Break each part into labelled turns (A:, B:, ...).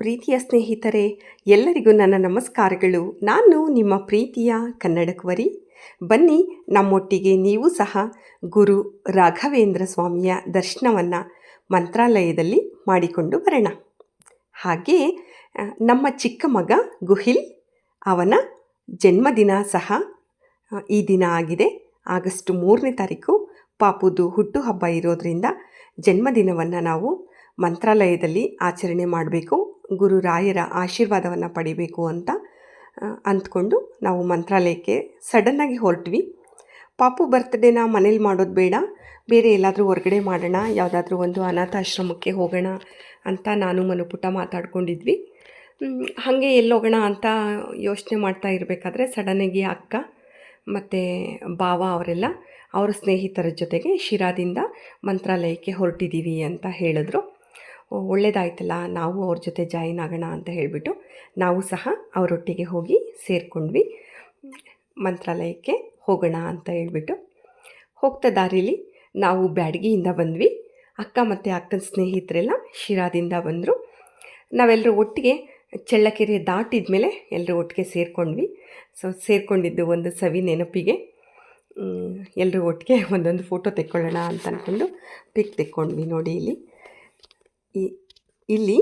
A: ಪ್ರೀತಿಯ ಸ್ನೇಹಿತರೆ, ಎಲ್ಲರಿಗೂ ನನ್ನ ನಮಸ್ಕಾರಗಳು. ನಾನು ನಿಮ್ಮ ಪ್ರೀತಿಯ ಕನ್ನಡ ಕುವರಿ. ಬನ್ನಿ, ನಮ್ಮೊಟ್ಟಿಗೆ ನೀವು ಸಹ ಗುರು ರಾಘವೇಂದ್ರ ಸ್ವಾಮಿಯ ದರ್ಶನವನ್ನು ಮಂತ್ರಾಲಯದಲ್ಲಿ ಮಾಡಿಕೊಂಡು ಬರೋಣ. ಹಾಗೆ, ನಮ್ಮ ಚಿಕ್ಕ ಮಗ ಗುಹಿಲ್ ಅವನ ಜನ್ಮದಿನ ಸಹ, ಈ ದಿನ ಆಗಿದೆ. ಆಗಸ್ಟ್ ಮೂರನೇ ತಾರೀಕು ಪಾಪುದು ಹುಟ್ಟುಹಬ್ಬ ಇರೋದರಿಂದ ಜನ್ಮದಿನವನ್ನು ನಾವು ಮಂತ್ರಾಲಯದಲ್ಲಿ ಆಚರಣೆ ಮಾಡಬೇಕು. ಗುರು ರಾಯರ ಆಶೀರ್ವಾದವನ್ನು ಪಡಿಬೇಕು ಅಂತ ಅಂದ್ಕೊಂಡು ನಾವು ಮಂತ್ರಾಲಯಕ್ಕೆ ಸಡನ್ನಾಗಿ ಹೊರಟ್ವಿ. ಪಾಪು ಬರ್ತ್ಡೇನ ಮನೇಲಿ ಮಾಡೋದು ಬೇಡ, ಬೇರೆ ಎಲ್ಲಾದರೂ ಹೊರಗಡೆ ಮಾಡೋಣ, ಯಾವುದಾದ್ರೂ ಒಂದು ಅನಾಥಾಶ್ರಮಕ್ಕೆ ಹೋಗೋಣ ಅಂತ ನಾನು ಮನುಪುಟ ಮಾತಾಡ್ಕೊಂಡಿದ್ವಿ. ಹಾಗೆ ಎಲ್ಲಿ ಹೋಗೋಣ ಅಂತ ಯೋಚನೆ ಮಾಡ್ತಾ ಇರಬೇಕಾದ್ರೆ ಸಡನ್ನಾಗಿ ಅಕ್ಕ ಮತ್ತು ಬಾವ ಅವರೆಲ್ಲ ಅವರ ಸ್ನೇಹಿತರ ಜೊತೆಗೆ ಶಿರಾದಿಂದ ಮಂತ್ರಾಲಯಕ್ಕೆ ಹೊರಟಿದ್ದೀವಿ ಅಂತ ಹೇಳಿದ್ರು. ಒಳ್ಳೆಯದಾಯ್ತಲ್ಲ ನಾವು ಅವ್ರ ಜೊತೆ ಜಾಯಿನ್ ಆಗೋಣ ಅಂತ ಹೇಳಿಬಿಟ್ಟು ನಾವು ಸಹ ಅವರೊಟ್ಟಿಗೆ ಹೋಗಿ ಸೇರಿಕೊಂಡ್ವಿ. ಮಂತ್ರಾಲಯಕ್ಕೆ ಹೋಗೋಣ ಅಂತ ಹೇಳ್ಬಿಟ್ಟು. ಹೋಗ್ತಾ ದಾರಿಲಿ ನಾವು ಬ್ಯಾಡಗಿಯಿಂದ ಬಂದ್ವಿ. ಅಕ್ಕ ಮತ್ತು ಅಕ್ಕನ ಸ್ನೇಹಿತರೆಲ್ಲ ಶಿರಾದಿಂದ ಬಂದರು. ನಾವೆಲ್ಲರೂ ಒಟ್ಟಿಗೆ ಚಳ್ಳಕೆರೆ ದಾಟಿದ ಮೇಲೆ ಎಲ್ಲರೂ ಒಟ್ಟಿಗೆ ಸೇರಿಕೊಂಡ್ವಿ. ಸೊ, ಸೇರಿಕೊಂಡಿದ್ದು ಒಂದು ಸವಿ ನೆನಪಿಗೆ. ಎಲ್ಲರೂ ಒಟ್ಟಿಗೆ ಒಂದೊಂದು ಫೋಟೋ ತೆಕ್ಕೊಳ್ಳೋಣ ಅಂತ ಅಂದ್ಕೊಂಡು ಪಿಕ್ ತೆಕ್ಕೊಂಡ್ವಿ ನೋಡಿ ಇಲ್ಲಿ. ಇಲ್ಲಿ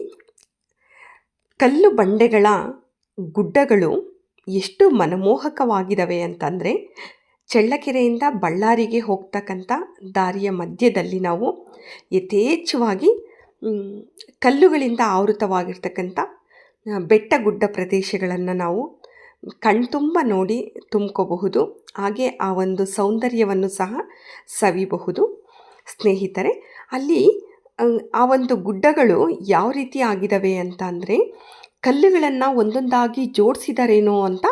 A: ಕಲ್ಲು ಬಂಡೆಗಳ ಗುಡ್ಡಗಳು ಎಷ್ಟು ಮನಮೋಹಕವಾಗಿದ್ದಾವೆ ಅಂತಂದರೆ ಚಳ್ಳಕೆರೆಯಿಂದ ಬಳ್ಳಾರಿಗೆ ಹೋಗ್ತಕ್ಕಂಥ ದಾರಿಯ ಮಧ್ಯದಲ್ಲಿ ನಾವು ಯಥೇಚ್ಛವಾಗಿ ಕಲ್ಲುಗಳಿಂದ ಆವೃತವಾಗಿರ್ತಕ್ಕಂಥ ಬೆಟ್ಟ ಗುಡ್ಡ ಪ್ರದೇಶಗಳನ್ನು ನಾವು ಕಣ್ತುಂಬ ನೋಡಿ ತುಂಬ್ಕೋಬಹುದು, ಹಾಗೆ ಆ ಒಂದು ಸೌಂದರ್ಯವನ್ನು ಸಹ ಸವಿಬಹುದು. ಸ್ನೇಹಿತರೆ, ಅಲ್ಲಿ ಆ, ಒಂದು ಗುಡ್ಡಗಳು ಯಾವ ರೀತಿ ಆಗಿದ್ದಾವೆ ಅಂತ ಅಂದರೆ ಕಲ್ಲುಗಳನ್ನು ಒಂದೊಂದಾಗಿ ಜೋಡಿಸಿದಾರೇನೋ ಅಂತ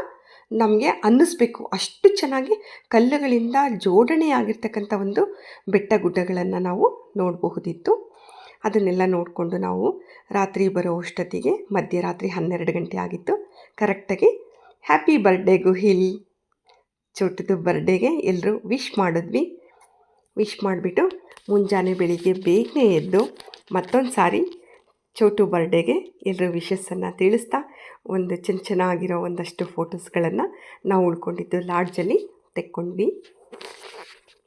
A: ನಮಗೆ ಅನ್ನಿಸ್ಬೇಕು. ಅಷ್ಟು ಚೆನ್ನಾಗಿ ಕಲ್ಲುಗಳಿಂದ ಜೋಡಣೆ ಆಗಿರ್ತಕ್ಕಂಥ ಒಂದು ಬೆಟ್ಟ ಗುಡ್ಡಗಳನ್ನು ನಾವು ನೋಡಬಹುದಿತ್ತು. ಅದನ್ನೆಲ್ಲ ನೋಡಿಕೊಂಡು ನಾವು ರಾತ್ರಿ ಬರೋ ಅಷ್ಟೊತ್ತಿಗೆ ಮಧ್ಯರಾತ್ರಿ ಹನ್ನೆರಡು ಗಂಟೆ ಆಗಿತ್ತು. ಕರೆಕ್ಟಾಗಿ ಹ್ಯಾಪಿ ಬರ್ಡೇ ಗುಹಿಲ್. ಚೋಟದ ಬರ್ಡೇಗೆ ಎಲ್ಲರೂ ವಿಶ್ ಮಾಡಿದ್ವಿ. ವಿಶ್ ಮಾಡಿಬಿಟ್ಟು ಮುಂಜಾನೆ ಬೆಳಿಗ್ಗೆ ಬೇಗನೆ ಎದ್ದು ಮತ್ತೊಂದು ಸಾರಿ ಚೋಟು ಬರ್ಡೇಗೆ ಎಲ್ಲರೂ ವಿಶಸ್ಸನ್ನು ತಿಳಿಸ್ತಾ ಒಂದು ಚೆನ್ನ ಚೆನ್ನಾಗಿರೋ ಒಂದಷ್ಟು ಫೋಟೋಸ್ಗಳನ್ನು ನಾವು ಉಳ್ಕೊಂಡಿದ್ದು ಲಾಡ್ಜಲ್ಲಿ ತೆಕ್ಕೊಂಡ್ವಿ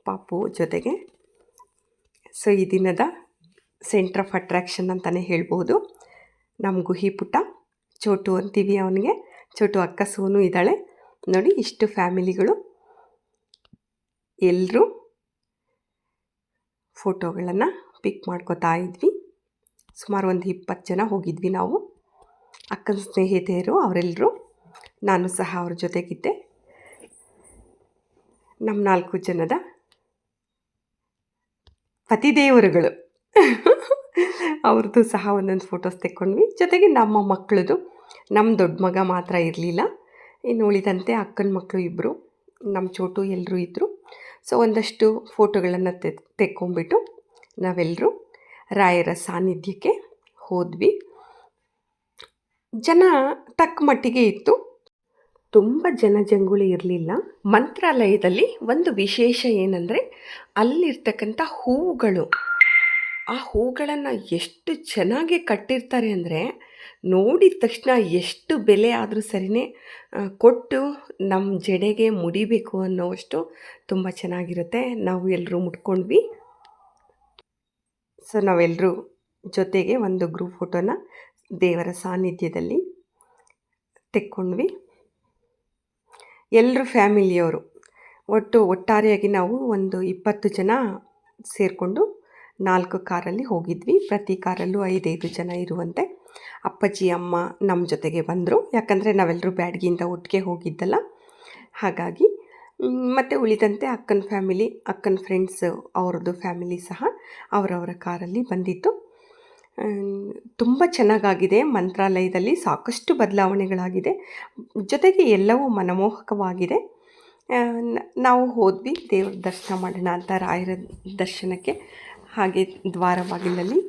A: ಪಾಪು ಜೊತೆಗೆ. ಸೊ, ಈ ದಿನದ ಸೆಂಟ್ರ್ ಆಫ್ ಅಟ್ರ್ಯಾಕ್ಷನ್ ಅಂತಲೇ ಹೇಳ್ಬೋದು. ನಮ್ಮ ಗುಹಿ ಪುಟ್ಟ ಚೋಟು ಅಂತೀವಿ ಅವನಿಗೆ. ಚೋಟು ಅಕ್ಕ ಸೋನು ಇದ್ದಾಳೆ. ನೋಡಿ, ಇಷ್ಟು ಫ್ಯಾಮಿಲಿಗಳು. ಎಲ್ಲರೂ ಫೋಟೋಗಳನ್ನು ಪಿಕ್ ಮಾಡ್ಕೋತಾ ಇದ್ವಿ. ಸುಮಾರು ಒಂದು ಇಪ್ಪತ್ತು ಜನ ಹೋಗಿದ್ವಿ ನಾವು. ಅಕ್ಕನ ಸ್ನೇಹಿತೆಯರು ಅವರೆಲ್ಲರೂ ನಾನು ಸಹ ಅವ್ರ ಜೊತೆಗಿದ್ದೆ. ನಮ್ಮ ನಾಲ್ಕು ಜನದ ಪತಿದೇವರುಗಳು. ಅವ್ರದ್ದು ಸಹ ಒಂದೊಂದು ಫೋಟೋಸ್ ತೆಕ್ಕೊಂಡ್ವಿ. ಜೊತೆಗೆ ನಮ್ಮ ಮಕ್ಕಳದು ನಮ್ಮ ದೊಡ್ಡ ಮಗ ಮಾತ್ರ ಇರಲಿಲ್ಲ. ಇನ್ನು ಉಳಿದಂತೆ ಅಕ್ಕನ ಮಕ್ಕಳು ಇಬ್ಬರು ನಮ್ಮ ಚೋಟು ಎಲ್ಲರೂ ಇದ್ದರು ಸೊ ಒಂದಷ್ಟು ಫೋಟೋಗಳನ್ನು ತೆ ತೆಕ್ಕೊಂಬಿಟ್ಟು ನಾವೆಲ್ಲರೂ ರಾಯರ ಸಾನ್ನಿಧ್ಯಕ್ಕೆ ಹೋದ್ವಿ. ಜನ ತಕ್ಕ ಮಟ್ಟಿಗೆ ಇತ್ತು. ತುಂಬ ಜನಜಂಗುಳಿ ಇರಲಿಲ್ಲ. ಮಂತ್ರಾಲಯದಲ್ಲಿ ಒಂದು ವಿಶೇಷ ಏನಂದರೆ ಅಲ್ಲಿರ್ತಕ್ಕಂಥ ಹೂವುಗಳು. ಆ ಹೂಗಳನ್ನು ಎಷ್ಟು ಚೆನ್ನಾಗಿ ಕಟ್ಟಿರ್ತಾರೆ ಅಂದರೆ ನೋಡಿದ ತಕ್ಷಣ ಎಷ್ಟು ಬೆಲೆ ಆದರೂ ಸರಿನೇ ಕೊಟ್ಟು ನಮ್ಮ ಜಡೆಗೆ ಮುಡಿಬೇಕು ಅನ್ನೋವಷ್ಟು ತುಂಬ ಚೆನ್ನಾಗಿರುತ್ತೆ. ನಾವು ಎಲ್ಲರೂ ಮುಟ್ಕೊಂಡ್ವಿ. ಸೊ ನಾವೆಲ್ಲರೂ ಜೊತೆಗೆ ಒಂದು ಗ್ರೂಪ್ ಫೋಟೋನ ದೇವರ ಸಾನ್ನಿಧ್ಯದಲ್ಲಿ ತೆಕ್ಕೊಂಡ್ವಿ. ಎಲ್ಲರೂ ಫ್ಯಾಮಿಲಿಯವರು ಒಟ್ಟು ಒಟ್ಟಾರೆಯಾಗಿ ನಾವು ಒಂದು ಇಪ್ಪತ್ತು ಜನ ಸೇರಿಕೊಂಡು ನಾಲ್ಕು ಕಾರಲ್ಲಿ ಹೋಗಿದ್ವಿ. ಪ್ರತಿ ಕಾರಲ್ಲೂ ಐದೈದು ಜನ ಇರುವಂತೆ. ಅಪ್ಪಾಜಿ, ಅಮ್ಮ ನಮ್ಮ ಜೊತೆಗೆ ಬಂದರು. ಯಾಕಂದರೆ ನಾವೆಲ್ಲರೂ ಬ್ಯಾಡ್ಗಿಯಿಂದ ಒಟ್ಟಿಗೆ ಹೋಗಿದ್ದಲ್ಲ. ಹಾಗಾಗಿ ಮತ್ತು ಉಳಿದಂತೆ ಅಕ್ಕನ ಫ್ಯಾಮಿಲಿ, ಅಕ್ಕನ ಫ್ರೆಂಡ್ಸ್ ಅವ್ರದ್ದು ಫ್ಯಾಮಿಲಿ ಸಹ ಅವರವರ ಕಾರಲ್ಲಿ ಬಂದಿತ್ತು. ತುಂಬ ಚೆನ್ನಾಗಾಗಿದೆ. ಮಂತ್ರಾಲಯದಲ್ಲಿ ಸಾಕಷ್ಟು ಬದಲಾವಣೆಗಳಾಗಿದೆ. ಜೊತೆಗೆ ಎಲ್ಲವೂ ಮನಮೋಹಕವಾಗಿದೆ. ನಾವು ಹೋದ್ವಿ ದೇವ್ರ ದರ್ಶನ ಮಾಡೋಣ ಅಂತ ರಾಯರ ದರ್ಶನಕ್ಕೆ. ಹಾಗೆ ದ್ವಾರ ಬಾಗಿಲಲ್ಲಿ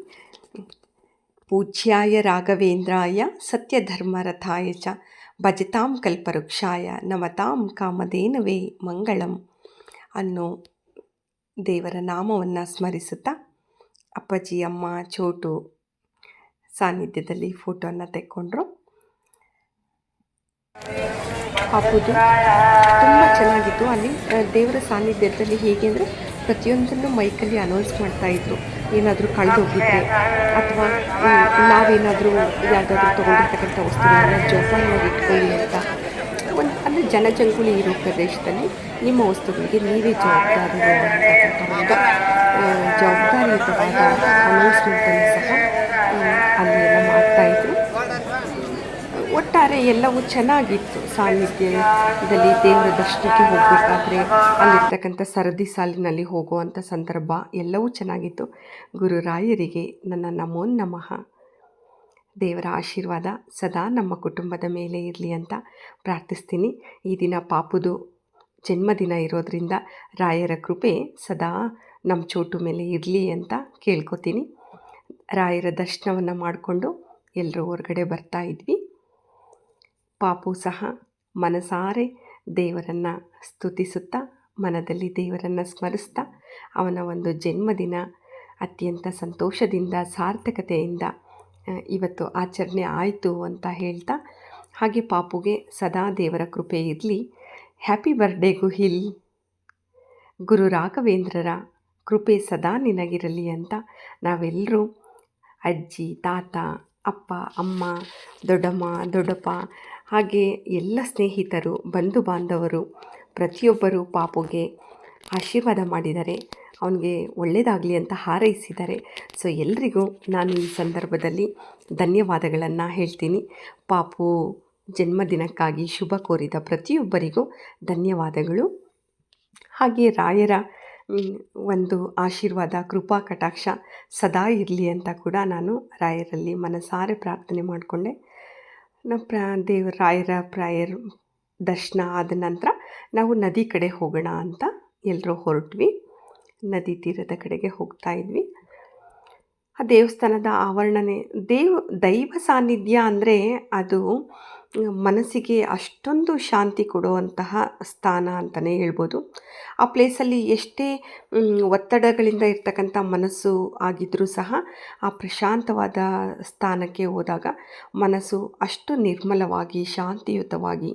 A: ಪೂಜ್ಯಾಯ ರಾಘವೇಂದ್ರಾಯ ಸತ್ಯಧರ್ಮರಥಾಯ ಚ ಭಜತಾಂ ಕಲ್ಪವೃಕ್ಷಾಯ ನಮತಾಂ ಕಾಮಧೇನುವೇ ಮಂಗಳಂ ಅನ್ನೋ ದೇವರ ನಾಮವನ್ನು ಸ್ಮರಿಸುತ್ತಾ ಅಪ್ಪಾಜಿ, ಅಮ್ಮ, ಚೋಟು ಸಾನ್ನಿಧ್ಯದಲ್ಲಿ ಫೋಟೋನ ತೆಕ್ಕೊಂಡ್ರು. ಹಾಕೋದು ತುಂಬ ಚೆನ್ನಾಗಿತ್ತು. ಅಲ್ಲಿ ದೇವರ ಸಾನ್ನಿಧ್ಯದಲ್ಲಿ ಹೇಗೆ ಅಂದರೆ ಪ್ರತಿಯೊಂದನ್ನು ಮೈಕಲ್ಲಿ ಅನೌನ್ಸ್ ಮಾಡ್ತಾಯಿದ್ರು ಏನಾದರೂ ಕಳೆದೋಗಿದ್ರೆ ಅಥವಾ ನಾವೇನಾದರೂ ಯಾವುದಾದ್ರೂ ತೊಗೊಂಡಿರ್ತಕ್ಕಂಥ ವಸ್ತುಗಳನ್ನ ಜೋಪಾನವಾಗಿ ಇಟ್ಕೊಳ್ಳಿ ಅಂತ. ಒಂದು ಅಂದರೆ ಜನಜಂಗುಳಿ ಇರೋ ಪ್ರದೇಶದಲ್ಲಿ ನಿಮ್ಮ ವಸ್ತುಗಳಿಗೆ ನೀವೇ ಜವಾಬ್ದಾರಿ ಅಂತಕ್ಕಂಥ ಜವಾಬ್ದಾರಿಯುತವಾದ ಅನೌನ್ಸ್ಮೆಂಟನ್ನು ಸಹ ಅಲ್ಲಿ ಒಟ್ಟಾರೆ ಎಲ್ಲವೂ ಚೆನ್ನಾಗಿತ್ತು. ಸಾನ್ನಿಧ್ಯದಲ್ಲಿ ದೇವರ ದರ್ಶನಕ್ಕೆ ಹೋಗಬೇಕಾದ್ರೆ ಅಲ್ಲಿರ್ತಕ್ಕಂಥ ಸರದಿ ಸಾಲಿನಲ್ಲಿ ಹೋಗುವಂಥ ಸಂದರ್ಭ ಎಲ್ಲವೂ ಚೆನ್ನಾಗಿತ್ತು. ಗುರುರಾಯರಿಗೆ ನನ್ನ ನಮೋ ನಮಃ. ದೇವರ ಆಶೀರ್ವಾದ ಸದಾ ನಮ್ಮ ಕುಟುಂಬದ ಮೇಲೆ ಇರಲಿ ಅಂತ ಪ್ರಾರ್ಥಿಸ್ತೀನಿ. ಈ ದಿನ ಪಾಪುದು ಜನ್ಮದಿನ ಇರೋದರಿಂದ ರಾಯರ ಕೃಪೆ ಸದಾ ನಮ್ಮ ಚೋಟು ಮೇಲೆ ಇರಲಿ ಅಂತ ಕೇಳ್ಕೊತೀನಿ. ರಾಯರ ದರ್ಶನವನ್ನು ಮಾಡಿಕೊಂಡು ಎಲ್ಲರೂ ಹೊರಗಡೆ ಬರ್ತಾ ಇದ್ವಿ. ಪಾಪು ಸಹ ಮನಸಾರೆ ದೇವರನ್ನು ಸ್ತುತಿಸುತ್ತಾ, ಮನದಲ್ಲಿ ದೇವರನ್ನು ಸ್ಮರಿಸ್ತಾ, ಅವನ ಒಂದು ಜನ್ಮದಿನ ಅತ್ಯಂತ ಸಂತೋಷದಿಂದ, ಸಾರ್ಥಕತೆಯಿಂದ ಇವತ್ತು ಆಚರಣೆ ಆಯಿತು ಅಂತ ಹೇಳ್ತಾ, ಹಾಗೆ ಪಾಪುಗೆ ಸದಾ ದೇವರ ಕೃಪೆ ಇರಲಿ. Happy birthday ಗುಹಿಲ್! ಗುರು ರಾಘವೇಂದ್ರರ ಕೃಪೆ ಸದಾ ನಿನಗಿರಲಿ ಅಂತ ನಾವೆಲ್ಲರೂ ಅಜ್ಜಿ, ತಾತ, ಅಪ್ಪ, ಅಮ್ಮ, ದೊಡ್ಡಮ್ಮ, ದೊಡ್ಡಪ್ಪ ಹಾಗೆ ಎಲ್ಲ ಸ್ನೇಹಿತರು, ಬಂಧು ಬಾಂಧವರು ಪ್ರತಿಯೊಬ್ಬರು ಪಾಪುಗೆ ಆಶೀರ್ವಾದ ಮಾಡಿದರೆ, ಅವನಿಗೆ ಒಳ್ಳೆಯದಾಗಲಿ ಅಂತ ಹಾರೈಸಿದ್ದಾರೆ ಸೊ ಎಲ್ರಿಗೂ ನಾನು ಈ ಸಂದರ್ಭದಲ್ಲಿ ಧನ್ಯವಾದಗಳನ್ನು ಹೇಳ್ತೀನಿ. ಪಾಪು ಜನ್ಮದಿನಕ್ಕಾಗಿ ಶುಭ ಕೋರಿದ ಪ್ರತಿಯೊಬ್ಬರಿಗೂ ಧನ್ಯವಾದಗಳು. ಹಾಗೆ ರಾಯರ ಒಂದು ಆಶೀರ್ವಾದ, ಕೃಪಾ, ಕಟಾಕ್ಷ ಸದಾ ಇರಲಿ ಅಂತ ಕೂಡ ನಾನು ರಾಯರಲ್ಲಿ ಮನಸಾರೆ ಪ್ರಾರ್ಥನೆ ಮಾಡಿಕೊಂಡೆ. ನಮ್ಮ ಪ್ರಾ ದೇವರ ರಾಯರ ಪ್ರಾಯರ್ ದರ್ಶನ ಆದ ನಂತರ ನಾವು ನದಿ ಕಡೆ ಹೋಗೋಣ ಅಂತ ಎಲ್ಲರೂ ಹೊರಟ್ವಿ. ನದಿ ತೀರದ ಕಡೆಗೆ ಹೋಗ್ತಾ ಇದ್ವಿ. ಆ ದೇವಸ್ಥಾನದ ಆವರಣನೇ, ದೇವ, ದೈವ ಸಾನ್ನಿಧ್ಯ ಅಂದರೆ ಅದು ಮನಸ್ಸಿಗೆ ಅಷ್ಟೊಂದು ಶಾಂತಿ ಕೊಡುವಂತಹ ಸ್ಥಾನ ಅಂತಲೇ ಹೇಳ್ಬೋದು. ಆ ಪ್ಲೇಸಲ್ಲಿ ಎಷ್ಟೇ ಒತ್ತಡಗಳಿಂದ ಇರ್ತಕ್ಕಂಥ ಮನಸ್ಸು ಆಗಿದ್ದರೂ ಸಹ ಆ ಪ್ರಶಾಂತವಾದ ಸ್ಥಾನಕ್ಕೆ ಹೋದಾಗ ಮನಸ್ಸು ಅಷ್ಟು ನಿರ್ಮಲವಾಗಿ, ಶಾಂತಿಯುತವಾಗಿ,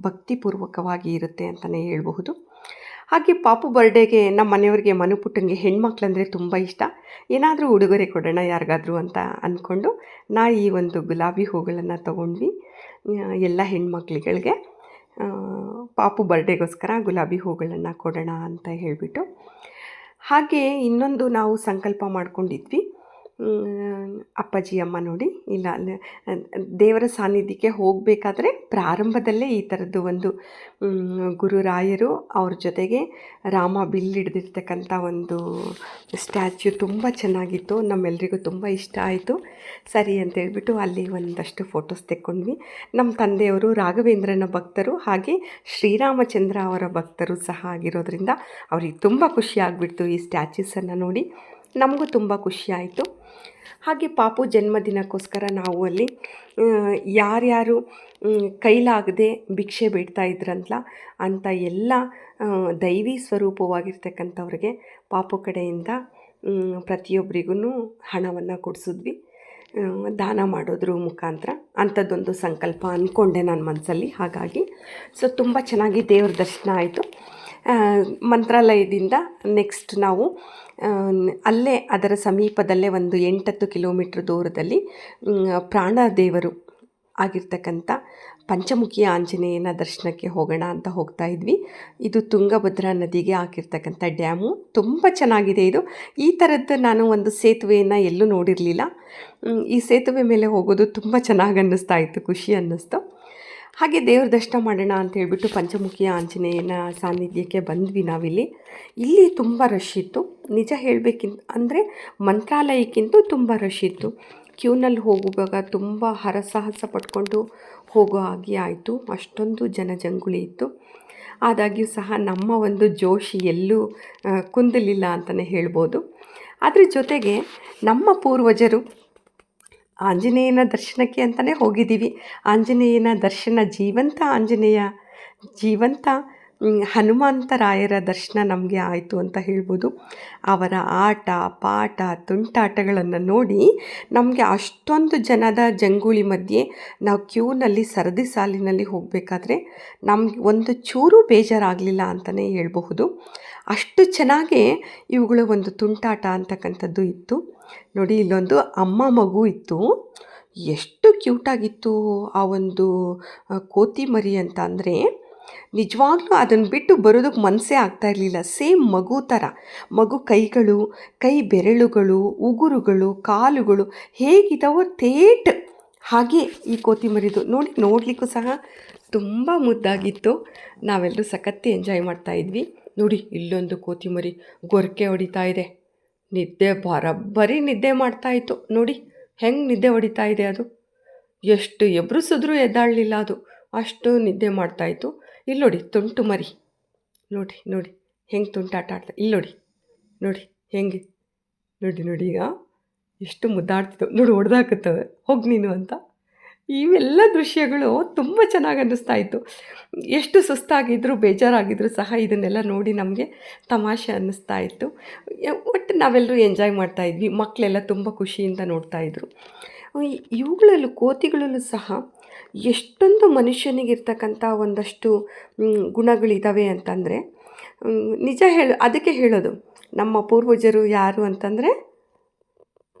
A: ಭಕ್ತಿಪೂರ್ವಕವಾಗಿ ಇರುತ್ತೆ ಅಂತಲೇ ಹೇಳಬಹುದು. ಹಾಗೆ ಪಾಪು ಬರ್ಡೇಗೆ ನಮ್ಮ ಮನೆಯವ್ರಿಗೆ ಮನುಪುಟ್ಟಂಗೆ ಹೆಣ್ಮಕ್ಳಂದರೆ ತುಂಬ ಇಷ್ಟ. ಏನಾದರೂ ಉಡುಗೊರೆ ಕೊಡೋಣ ಯಾರಿಗಾದರೂ ಅಂತ ಅಂದ್ಕೊಂಡು ನಾ ಈ ಒಂದು ಗುಲಾಬಿ ಹೂಗಳನ್ನು ತೊಗೊಂಡ್ವಿ. ಎಲ್ಲ ಹೆಣ್ಮಕ್ಳುಗಳಿಗೆ ಪಾಪು ಬರ್ಡೇಗೋಸ್ಕರ ಗುಲಾಬಿ ಹೂಗಳನ್ನು ಕೊಡೋಣ ಅಂತ ಹೇಳಿಬಿಟ್ಟು. ಹಾಗೆ ಇನ್ನೊಂದು ನಾವು ಸಂಕಲ್ಪ ಮಾಡ್ಕೊಂಡಿದ್ವಿ. ಅಪ್ಪಾಜಿ, ಅಮ್ಮ ನೋಡಿ, ಇಲ್ಲ ದೇವರ ಸಾನ್ನಿಧ್ಯಕ್ಕೆ ಹೋಗಬೇಕಾದ್ರೆ ಪ್ರಾರಂಭದಲ್ಲೇ ಈ ಥರದ್ದು ಒಂದು ಗುರುರಾಯರು ಅವ್ರ ಜೊತೆಗೆ ರಾಮ ಬಿಲ್ ಹಿಡ್ದಿರ್ತಕ್ಕಂಥ ಒಂದು ಸ್ಟ್ಯಾಚ್ಯೂ ತುಂಬ ಚೆನ್ನಾಗಿತ್ತು, ನಮ್ಮೆಲ್ರಿಗೂ ತುಂಬ ಇಷ್ಟ ಆಯಿತು. ಸರಿ ಅಂತ ಹೇಳ್ಬಿಟ್ಟು ಅಲ್ಲಿ ಒಂದಷ್ಟು ಫೋಟೋಸ್ ತೆಕ್ಕೊಂಡ್ವಿ. ನಮ್ಮ ತಂದೆಯವರು ರಾಘವೇಂದ್ರನ ಭಕ್ತರು, ಹಾಗೆ ಶ್ರೀರಾಮಚಂದ್ರ ಅವರ ಭಕ್ತರು ಸಹ ಆಗಿರೋದ್ರಿಂದ ಅವ್ರಿಗೆ ತುಂಬ ಖುಷಿ ಆಗಿಬಿಡ್ತು ಈ ಸ್ಟ್ಯಾಚ್ಯೂಸನ್ನು ನೋಡಿ. ನಮಗೂ ತುಂಬ ಖುಷಿಯಾಯಿತು ಹಾಗೆ ಪಾಪು ಜನ್ಮದಿನಕ್ಕೋಸ್ಕರ ನಾವು ಅಲ್ಲಿ ಯಾರ್ಯಾರು ಕೈಲಾಗದೆ ಭಿಕ್ಷೆ ಬೇಡ್ತಾ ಇದ್ರಂತಲ್ಲ ಅಂಥ ಎಲ್ಲ ದೈವಿ ಸ್ವರೂಪವಾಗಿರ್ತಕ್ಕಂಥವ್ರಿಗೆ ಪಾಪು ಕಡೆಯಿಂದ ಪ್ರತಿಯೊಬ್ಬರಿಗೂ ಹಣವನ್ನು ಕೊಡಿಸಿದ್ವಿ. ದಾನ ಮಾಡೋದ್ರ ಮುಖಾಂತರ ಅಂಥದ್ದೊಂದು ಸಂಕಲ್ಪ ಅಂದ್ಕೊಂಡೆ ನನ್ನ ಮನಸ್ಸಲ್ಲಿ ಹಾಗಾಗಿ, ಸೊ ತುಂಬ ಚೆನ್ನಾಗಿ ದೇವ್ರ ದರ್ಶನ ಆಯಿತು. ಮಂತ್ರಾಲಯದಿಂದ ನೆಕ್ಸ್ಟ್ ನಾವು ಅಲ್ಲೇ ಅದರ ಸಮೀಪದಲ್ಲೇ ಒಂದು ಎಂಟತ್ತು ಕಿಲೋಮೀಟ್ರ್ ದೂರದಲ್ಲಿ ಪ್ರಾಣ ಪ್ರಾಣದೇವರು ಆಗಿರ್ತಕ್ಕಂಥ ಪಂಚಮುಖಿ ಆಂಜನೇಯನ ದರ್ಶನಕ್ಕೆ ಹೋಗೋಣ ಅಂತ ಹೋಗ್ತಾ ಇದ್ವಿ. ಇದು ತುಂಗಭದ್ರಾ ನದಿಗೆ ಹಾಕಿರ್ತಕ್ಕಂಥ ಡ್ಯಾಮು. ತುಂಬ ಚೆನ್ನಾಗಿದೆ ಇದು. ಈ ಥರದ್ದು ನಾನು ಒಂದು ಸೇತುವೆಯನ್ನು ಎಲ್ಲೂ ನೋಡಿರಲಿಲ್ಲ. ಈ ಸೇತುವೆ ಮೇಲೆ ಹೋಗೋದು ತುಂಬ ಚೆನ್ನಾಗಿ ಅನ್ನಿಸ್ತಾ ಇತ್ತು, ಖುಷಿ ಅನ್ನಿಸ್ತು. ಹಾಗೆ ದೇವ್ರ ದರ್ಶನ ಮಾಡೋಣ ಅಂತ ಹೇಳ್ಬಿಟ್ಟು ಪಂಚಮುಖಿಯ ಆಂಜನೇಯನ ಸಾನ್ನಿಧ್ಯಕ್ಕೆ ಬಂದ್ವಿ ನಾವಿಲ್ಲಿ. ಇಲ್ಲಿ ತುಂಬ ರಶ್ ಇತ್ತು. ನಿಜ ಹೇಳಬೇಕಿಂತ ಅಂದರೆ ಮಂತ್ರಾಲಯಕ್ಕಿಂತ ತುಂಬ ರಶ್ ಇತ್ತು. ಕ್ಯೂನಲ್ಲಿ ಹೋಗುವಾಗ ತುಂಬ ಹರಸಾಹಸ ಪಟ್ಕೊಂಡು ಹೋಗೋ ಹಾಗೆ ಆಯಿತು. ಅಷ್ಟೊಂದು ಜನಜಂಗುಳಿ ಇತ್ತು. ಆದಾಗ್ಯೂ ಸಹ ನಮ್ಮ ಒಂದು ಜೋಶಿ ಎಲ್ಲೂ ಕುಂದಲಿಲ್ಲ ಅಂತಲೇ ಹೇಳ್ಬೋದು. ಅದ್ರ ಜೊತೆಗೆ ನಮ್ಮ ಪೂರ್ವಜರು ಆಂಜನೇಯನ ದರ್ಶನಕ್ಕೆ ಅಂತಲೇ ಹೋಗಿದ್ದೀವಿ. ಆಂಜನೇಯನ ದರ್ಶನ ಜೀವಂತ ಆಂಜನೇಯ, ಜೀವಂತ ಹನುಮಂತರಾಯರ ದರ್ಶನ ನಮಗೆ ಆಯಿತು ಅಂತ ಹೇಳ್ಬೋದು. ಅವರ ಆಟ, ಪಾಠ, ತುಂಟಾಟಗಳನ್ನು ನೋಡಿ ನಮಗೆ ಅಷ್ಟೊಂದು ಜನದ ಜಂಗುಳಿ ಮಧ್ಯೆ ನಾವು ಕ್ಯೂನಲ್ಲಿ ಸರದಿ ಸಾಲಿನಲ್ಲಿ ಹೋಗಬೇಕಾದ್ರೆ ನಮ್ಗೆ ಒಂದು ಚೂರು ಬೇಜಾರಾಗಲಿಲ್ಲ ಅಂತಲೇ ಹೇಳಬಹುದು. ಅಷ್ಟು ಚೆನ್ನಾಗೇ ಇವುಗಳ ಒಂದು ತುಂಟಾಟ ಅಂತಕ್ಕಂಥದ್ದು ಇತ್ತು. ನೋಡಿ, ಇಲ್ಲೊಂದು ಅಮ್ಮ ಮಗು ಇತ್ತು. ಎಷ್ಟು ಕ್ಯೂಟಾಗಿತ್ತು ಆ ಒಂದು ಕೋತಿ ಮರಿ ಅಂತ ಅಂದರೆ, ನಿಜವಾಗ್ಲೂ ಅದನ್ನು ಬಿಟ್ಟು ಬರೋದಕ್ಕೆ ಮನಸ್ಸೇ ಆಗ್ತಾ ಇರಲಿಲ್ಲ. ಸೇಮ್ ಮಗು ಥರ ಮಗು ಕೈಗಳು, ಕೈ ಬೆರಳುಗಳು, ಉಗುರುಗಳು, ಕಾಲುಗಳು ಹೇಗಿದಾವೋ ತೇಟ್ ಹಾಗೆ ಈ ಕೋತಿ ಮರಿದು ನೋಡಿ, ನೋಡಲಿಕ್ಕೂ ಸಹ ತುಂಬ ಮುದ್ದಾಗಿತ್ತು. ನಾವೆಲ್ಲರೂ ಸಖತ್ತು ಎಂಜಾಯ್ ಮಾಡ್ತಾ ಇದ್ವಿ. ನೋಡಿ, ಇಲ್ಲೊಂದು ಕೋತಿ ಮರಿ ಗೊರಕೆ ಹೊಡಿತಾ ಇದೆ. ನಿದ್ದೆ ಬರೋಬ್ಬರಿ ನಿದ್ದೆ ಮಾಡ್ತಾ ಇತ್ತು. ನೋಡಿ, ಹೆಂಗೆ ನಿದ್ದೆ ಹೊಡಿತಾ ಇದೆ ಅದು. ಎಷ್ಟು ಎಬ್ರಿಸಿದ್ರೂ ಎದ್ದಾಳಲಿಲ್ಲ ಅದು. ಅಷ್ಟು ನಿದ್ದೆ ಮಾಡ್ತಾಯಿತ್ತು ಇಲ್ಲಿ ನೋಡಿ, ತುಂಟು ಮರಿ. ನೋಡಿ ನೋಡಿ, ಹೆಂಗೆ ತುಂಟಾಟ ಆಡ್ತಾ ಇಲ್ಲಿ ನೋಡಿ ನೋಡಿ, ಹೆಂಗೆ ನೋಡಿ ನೋಡಿ ಈಗ ಎಷ್ಟು ಮುದ್ದಾಡ್ತಿತ್ತು ನೋಡಿ ಹೊಡೆದಾಕತ್ತವೆ ಹೋಗಿ ನೀನು ಅಂತ. ಇವೆಲ್ಲ ದೃಶ್ಯಗಳು ತುಂಬ ಚೆನ್ನಾಗಿ ಅನ್ನಿಸ್ತಾ ಇತ್ತು. ಎಷ್ಟು ಸುಸ್ತಾಗಿದ್ದರೂ ಬೇಜಾರಾಗಿದ್ದರೂ ಸಹ ಇದನ್ನೆಲ್ಲ ನೋಡಿ ನಮಗೆ ತಮಾಷೆ ಅನ್ನಿಸ್ತಾ ಇತ್ತು. ಒಟ್ಟು ನಾವೆಲ್ಲರೂ ಎಂಜಾಯ್ ಮಾಡ್ತಾ ಇದ್ವಿ. ಮಕ್ಕಳೆಲ್ಲ ತುಂಬ ಖುಷಿಯಿಂದ ನೋಡ್ತಾ ಇದ್ರು. ಇ- ಇವುಗಳಲ್ಲೂ, ಕೋತಿಗಳಲ್ಲೂ ಸಹ ಎಷ್ಟೊಂದು ಮನುಷ್ಯನಿಗಿರ್ತಕ್ಕಂಥ ಒಂದಷ್ಟು ಗುಣಗಳಿದ್ದಾವೆ ಅಂತಂದರೆ ನಿಜ ಹೇಳ, ಅದಕ್ಕೆ ಹೇಳೋದು. ನಮ್ಮ ಪೂರ್ವಜರು ಯಾರು ಅಂತಂದರೆ,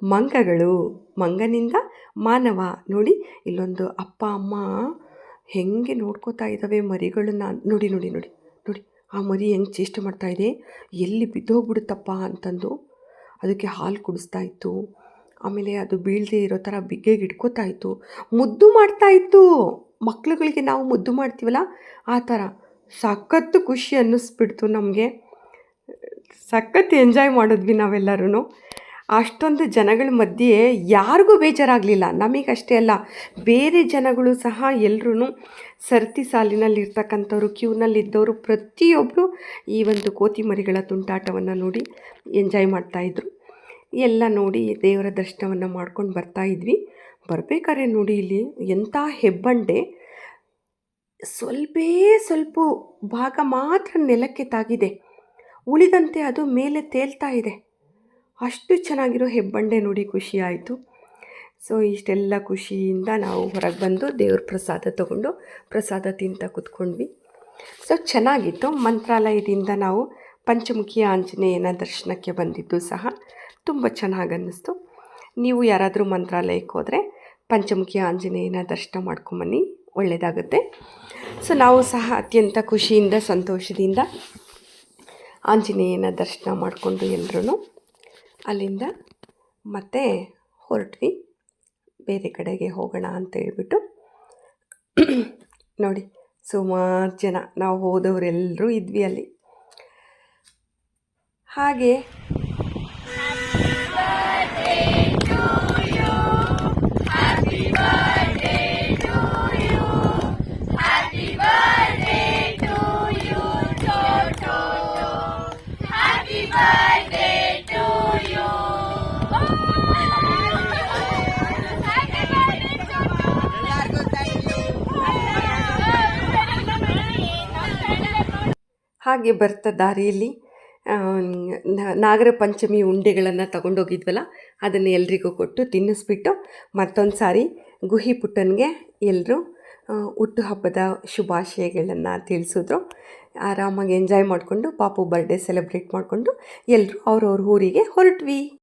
A: ಮಂಗಗಳು. ಮಂಗನಿಂದ ಮಾನವ. ನೋಡಿ, ಇಲ್ಲೊಂದು ಅಪ್ಪ, ಅಮ್ಮ ಹೆಂಗೆ ನೋಡ್ಕೋತಾ ಇದ್ದಾವೆ ಮರಿಗಳನ್ನ. ನೋಡಿ ನೋಡಿ ನೋಡಿ ನೋಡಿ, ಆ ಮರಿ ಹೆಂಗೆ ಚೇಷ್ಟೆ ಮಾಡ್ತಾ ಇದೆ. ಎಲ್ಲಿ ಬಿದ್ದೋಗ್ಬಿಡುತ್ತಪ್ಪ ಅಂತಂದು ಅದಕ್ಕೆ ಹಾಲು ಕುಡಿಸ್ತಾ ಇತ್ತು. ಆಮೇಲೆ ಅದು ಬೀಳದೆ ಇರೋ ಥರ ಬಿಗ್ಗೆಗೆ ಇಟ್ಕೋತಾ ಇತ್ತು. ಮುದ್ದು ಮಾಡ್ತಾ ಇತ್ತು. ಮಕ್ಳುಗಳಿಗೆ ನಾವು ಮುದ್ದು ಮಾಡ್ತೀವಲ್ಲ, ಆ ಥರ. ಸಖತ್ತು ಖುಷಿ ಅನ್ನಿಸ್ಬಿಡ್ತು ನಮಗೆ. ಸಖತ್ತು ಎಂಜಾಯ್ ಮಾಡಿದ್ವಿ ನಾವೆಲ್ಲರೂ ಅಷ್ಟೊಂದು ಜನಗಳ ಮಧ್ಯೆ ಯಾರಿಗೂ ಬೇಜಾರಾಗಲಿಲ್ಲ. ನಮಗಷ್ಟೇ ಅಲ್ಲ, ಬೇರೆ ಜನಗಳು ಸಹ ಎಲ್ಲರೂ ಸರತಿ ಸಾಲಿನಲ್ಲಿರ್ತಕ್ಕಂಥವ್ರು, ಕ್ಯೂನಲ್ಲಿದ್ದವರು ಪ್ರತಿಯೊಬ್ಬರು ಈ ಒಂದು ಕೋತಿ ಮರಿಗಳ ತುಂಟಾಟವನ್ನು ನೋಡಿ ಎಂಜಾಯ್ ಮಾಡ್ತಾಯಿದ್ರು ಎಲ್ಲ ನೋಡಿ ದೇವರ ದರ್ಶನವನ್ನು ಮಾಡ್ಕೊಂಡು ಬರ್ತಾ ಇದ್ವಿ. ಬರಬೇಕಾದ್ರೆ ನೋಡಿ ಇಲ್ಲಿ ಎಂಥ ಹೆಬ್ಬಂಡೆ. ಸ್ವಲ್ಪೇ ಸ್ವಲ್ಪ ಭಾಗ ಮಾತ್ರ ನೆಲಕ್ಕೆ ತಾಗಿದೆ. ಉಳಿದಂತೆ ಅದು ಮೇಲೆ ತೇಲ್ತಾ ಇದೆ. ಅಷ್ಟು ಚೆನ್ನಾಗಿರೋ ಹೆಬ್ಬಂಡೆ ನೋಡಿ ಖುಷಿ ಆಯಿತು. ಸೊ ಇಷ್ಟೆಲ್ಲ ಖುಷಿಯಿಂದ ನಾವು ಹೊರಗೆ ಬಂದು ದೇವ್ರ ಪ್ರಸಾದ ತಗೊಂಡು ಪ್ರಸಾದ ತಿಂತ ಕೂತ್ಕೊಂಡ್ವಿ. ಸೊ ಚೆನ್ನಾಗಿತ್ತು. ಮಂತ್ರಾಲಯದಿಂದ ನಾವು ಪಂಚಮುಖಿ ಆಂಜನೇಯನ ದರ್ಶನಕ್ಕೆ ಬಂದಿದ್ದು ಸಹ ತುಂಬ ಚೆನ್ನಾಗಿ ಅನ್ನಿಸ್ತು. ನೀವು ಯಾರಾದರೂ ಮಂತ್ರಾಲಯಕ್ಕೆ ಹೋದರೆ ಪಂಚಮುಖಿ ಆಂಜನೇಯನ ದರ್ಶನ ಮಾಡ್ಕೊಂಬನ್ನಿ ಒಳ್ಳೆಯದಾಗುತ್ತೆ ಸೊ ನಾವು ಸಹ ಅತ್ಯಂತ ಖುಷಿಯಿಂದ, ಸಂತೋಷದಿಂದ ಆಂಜನೇಯನ ದರ್ಶನ ಮಾಡಿಕೊಂಡು ಎಲ್ಲರೂ ಅಲ್ಲಿಂದ ಮತ್ತೆ ಹೊರಟ್ವಿ. ಬೇರೆ ಕಡೆಗೆ ಹೋಗೋಣ ಅಂತ ಹೇಳ್ಬಿಟ್ಟು. ನೋಡಿ, ಸುಮಾರು ಜನ. ನಾವು ಹೋದವರೆಲ್ಲರೂ ಇದ್ವಿ ಅಲ್ಲಿ. ಹಾಗೆ ಹಾಗೆ ಬರ್ತಾ ದಾರಿಯಲ್ಲಿ ನಾಗರ ಪಂಚಮಿ ಉಂಡೆಗಳನ್ನು ತಗೊಂಡೋಗಿದ್ವಲ್ಲ, ಅದನ್ನು ಎಲ್ರಿಗೂ ಕೊಟ್ಟು ತಿನ್ನಿಸ್ಬಿಟ್ಟು ಮತ್ತೊಂದು ಸಾರಿ ಗುಹಿ ಪುಟ್ಟನಿಗೆ ಎಲ್ಲರೂ ಹುಟ್ಟುಹಬ್ಬದ ಶುಭಾಶಯಗಳನ್ನು ತಿಳಿಸಿದ್ರು. ಆರಾಮಾಗಿ ಎಂಜಾಯ್ ಮಾಡಿಕೊಂಡು, ಪಾಪು ಬರ್ಡೇ ಸೆಲೆಬ್ರೇಟ್ ಮಾಡಿಕೊಂಡು ಎಲ್ಲರೂ ಅವ್ರವ್ರ ಊರಿಗೆ ಹೊರಟ್ವಿ.